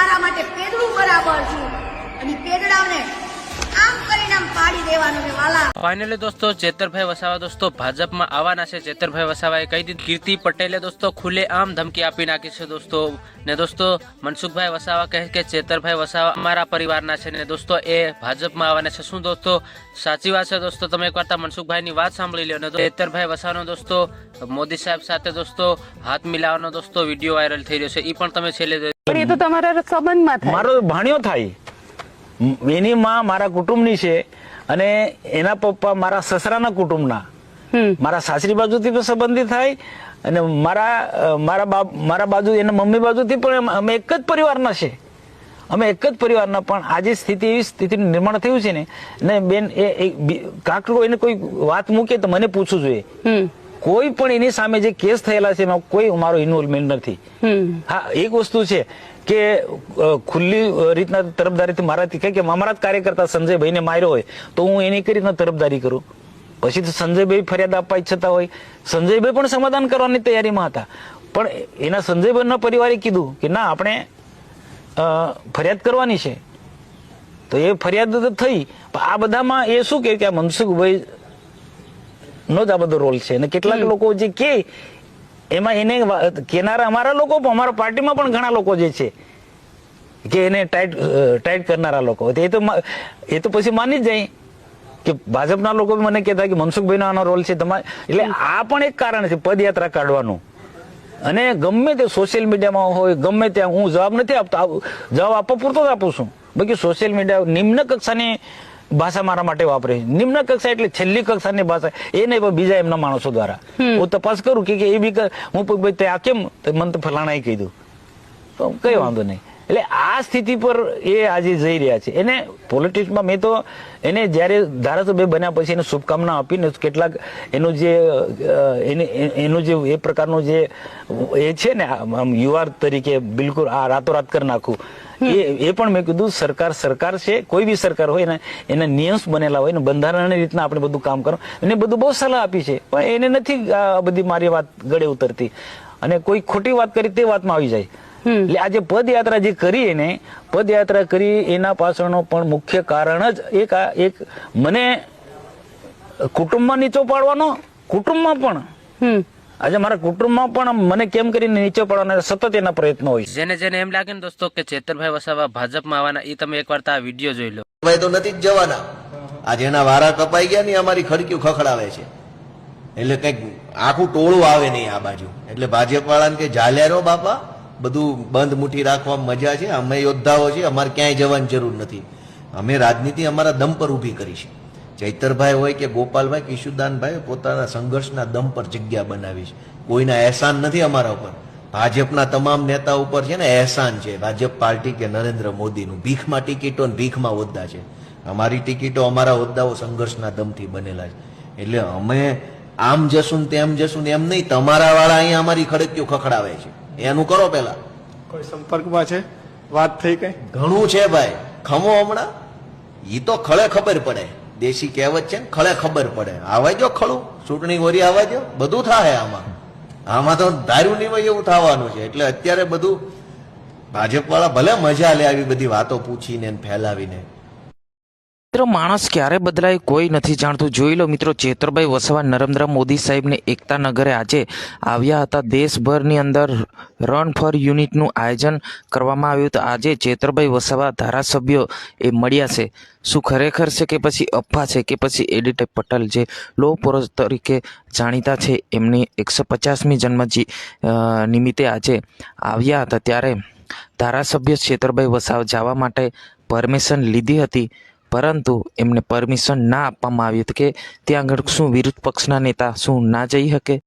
મારા માટે પેદડું બરાબર છું. અને પેદડાને કરીને દેવાનું છે વાલા. ફાઇનલી દોસ્તો ચેતરભાઈ વસાવા દોસ્તો ભાજપમાં આવવાના છે. ચેતરભાઈ વસાવાએ કહી દીધું કીર્તિ પટેલે દોસ્તો ખુલ્લે આમ ધમકી આપી નાખી છે દોસ્તો. ને દોસ્તો મનસુખભાઈ વસાવા કહે કે ચેતરભાઈ વસાવા અમારા પરિવારના છે ને દોસ્તો એ ભાજપમાં આવવાના છે. શું દોસ્તો? સાચી વાત છે દોસ્તો તમે એક વાર મનસુખભાઈની વાત સાંભળી લો ને ચેતરભાઈ વસાવાનો દોસ્તો મોદી સાહેબ સાથે દોસ્તો હાથ મિલાવવાનો દોસ્તો વીડિયો વાયરલ થઈ રહ્યો છે. એ પણ તમે છેલ્લે એ તો તમારા સંબંધમાં થાય. મારો ભાણ્યો થાય. એની માં મારા કુટુંબની છે અને એના પપ્પા મારા સસરાના કુટુંબના. મારા સાસરી બાજુથી પણ સંબંધિત થાય અને મારા મારા બાપ મારા બાજુ એના મમ્મી બાજુથી પણ અમે એક જ પરિવારના છે. અમે એક જ પરિવારના પણ આજે સ્થિતિ એવી સ્થિતિનું નિર્માણ થયું છે ને ને બેન એ કાંક એને કોઈ વાત મૂકે તો મને પૂછવું જોઈએ. કોઈ પણ એની સામે જે કેસ થયેલા છે એમાં કોઈ મારો ઇન્વોલ્વમેન્ટ નથી. હા એક વસ્તુ છે કે ખુલ્લી રીતના તરફદારીથી મારાથી કહે કે મારા જ કાર્યકર્તા સંજયભાઈને માર્યો હોય તો હું એની કઈ રીતના તરફદારી કરું? પછી તો સંજયભાઈ ફરિયાદ આપવા ઈચ્છતા હોય. સંજયભાઈ પણ સમાધાન કરવાની તૈયારીમાં હતા. પણ એના સંજયભાઈના પરિવારે કીધું કે ના આપણે ફરિયાદ કરવાની છે. તો એ ફરિયાદ તો થઈ. પણ આ બધામાં એ શું કે કે આ મનસુખભાઈ નો જ આ બધો રોલ છે. અને કેટલાક લોકો જે કે એમાં એને કેનારા અમારા લોકો અમારા પાર્ટીમાં પણ ઘણા લોકો જે છે, કે એને ટાઈટ ટાઈટ કરનારા લોકો. એ તો એ તો પછી માની જ જાય. કે ભાજપના લોકો મને કહેતા કે મનસુખભાઈનો આનો રોલ છે તમારે એટલે આ પણ એક કારણ છે, પદયાત્રા કાઢવાનું. અને ગમે તે સોશિયલ મીડિયામાં હોય, ગમે ત્યાં હું જવાબ નથી આપતો જવાબ આપવા પૂરતો જ આપું છું. બાકી સોશિયલ મીડિયા નિમ્ન કક્ષાની ભાષા મારા માટે વાપરે છે. નિમ્ન કક્ષા એટલે છેલ્લી કક્ષાની ભાષા. એ નહીં પણ બીજા એમના માણસો દ્વારા. હું તપાસ કરું કે કે એ બી હું ભાઈ આ કેમ? મને તો ફલાણાએ કીધું. તો કઈ વાંધો નહીં. એટલે આ સ્થિતિ પર એ આજે જઈ રહ્યા છે. એને પોલિટિક્સમાં મેં તો એને જ્યારે ધારાસભ્ય બન્યા પછી એને શુભકામના આપીને કેટલાક એનું જે એને જે, એ પ્રકારનું જે એ છે ને, આમ યુવા તરીકે બિલકુલ આ રાતોરાત કરી નાખું. એ એ પણ મેં કીધું સરકાર સરકાર છે, કોઈ બી સરકાર હોય ને એના નિયમ્સ બનેલા હોય ને, બંધારણની રીતના આપણે બધું કામ કરો. એને બધું બહુ સલાહ આપી છે, પણ એને નથી આ બધી મારી વાત ગળે ઉતરતી. અને કોઈ ખોટી વાત કરી તે વાતમાં આવી જાય. એટલે આજે પદયાત્રા જે કરી એને પદયાત્રા કરી એના પાછળનો પણ મુખ્ય કારણ જ એક આ એક મને કુટુંબમાં નીચો પાડવાનો કુટુંબમાં પણ. હમ. આજે મારા કુટુંબમાં પણ મને કેમ કરીને નીચે પાડવાના સતત એના પ્રયત્નો હોય છે. જેને જેને એમ લાગે ને દોસ્તો કે ચેતરભાઈ વસાવા ભાજપમાં આવવાના એ તમે એકવાર તો આ વીડિયો જોઈ લો. ભાઈ તો નથી જ જવાના. આજે એના વારા કપાઈ ગયા ને અમારી ખડક્યું ખખડાવે છે. એટલે કંઈક આખું ટોળું આવે નહીં આ બાજુ. એટલે ભાજપ વાળાને કે જાલ્યા રહો બાપા. બધું બંધ મુઠ્ઠી રાખવા મજા છે. અમે યોદ્ધાઓ છે અમારે ક્યાંય જવાની જરૂર નથી. અમે રાજનીતિ અમારા દમ પર ઊભી કરી છે. ચૈતરભાઈ હોય કે ગોપાલભાઈ કે પોતાના સંઘર્ષના દમ પર જગ્યા બનાવી છે. કોઈના અહેસાન નથી અમારા ઉપર. ભાજપના તમામ નેતા ઉપર છે ને અહેસાન છે. ભાજપ પાર્ટી કે નરેન્દ્ર મોદીનું ભીખમાં ટિકિટો અને ભીખમાં હોદ્દા છે. અમારી ટિકિટો અમારા હોદ્દાઓ સંઘર્ષના દમથી બનેલા છે. એટલે અમે આમ જશું તેમ જશું ને એમ નહીં, તમારા વાળા અહીંયા અમારી ખડકીઓ ખખડાવે છે. એનું કરો પેલા કોઈ સંપર્કમાં છે? વાત થઈ કઈ? ઘણું છે ભાઈ. ખમો હમણાં? એ તો ખળે ખબર પડે. દેશી કહેવત છે ને ખળે ખબર પડે. આવા જો ખળું. ચૂંટણી વરી આવા જો બધું થાય આમાં. આમાં તો ધાર્યું નહીં હોય એવું થવાનું છે. એટલે અત્યારે બધું ભાજપ વાળા ભલે મજા લે આવી બધી વાતો પૂછીને ફેલાવીને. મિત્રો, માણસ ક્યારે બદલાય કોઈ નથી જાણતું. જોઈ લો મિત્રો, ચેતરભાઈ વસવા નરેન્દ્ર મોદી સાહેબને એકતા નગરે આજે આવ્યા હતા. દેશભરની અંદર રન ફોર યુનિટનું આયોજન કરવામાં આવ્યું હતું. આજે ચેતરભાઈ વસવા ધારાસભ્યો એ મળ્યા છે. શું ખરેખર છે કે પછી અફવા છે કે પછી એડિટ પટેલ જે લો પુરુષ તરીકે જાણીતા છે, એમની એકસો પચાસમી જન્મજી નિમિત્તે આજે આવ્યા હતા. ત્યારે ધારાસભ્ય ચેતરભાઈ વસાવા જવા માટે પરમિશન લીધી હતી. પરંતુ એમને પરમિશન ના આપવામાં આવી હતી કે ત્યાં આગળ શું વિરોધ પક્ષના નેતા શું ના જઈ શકે?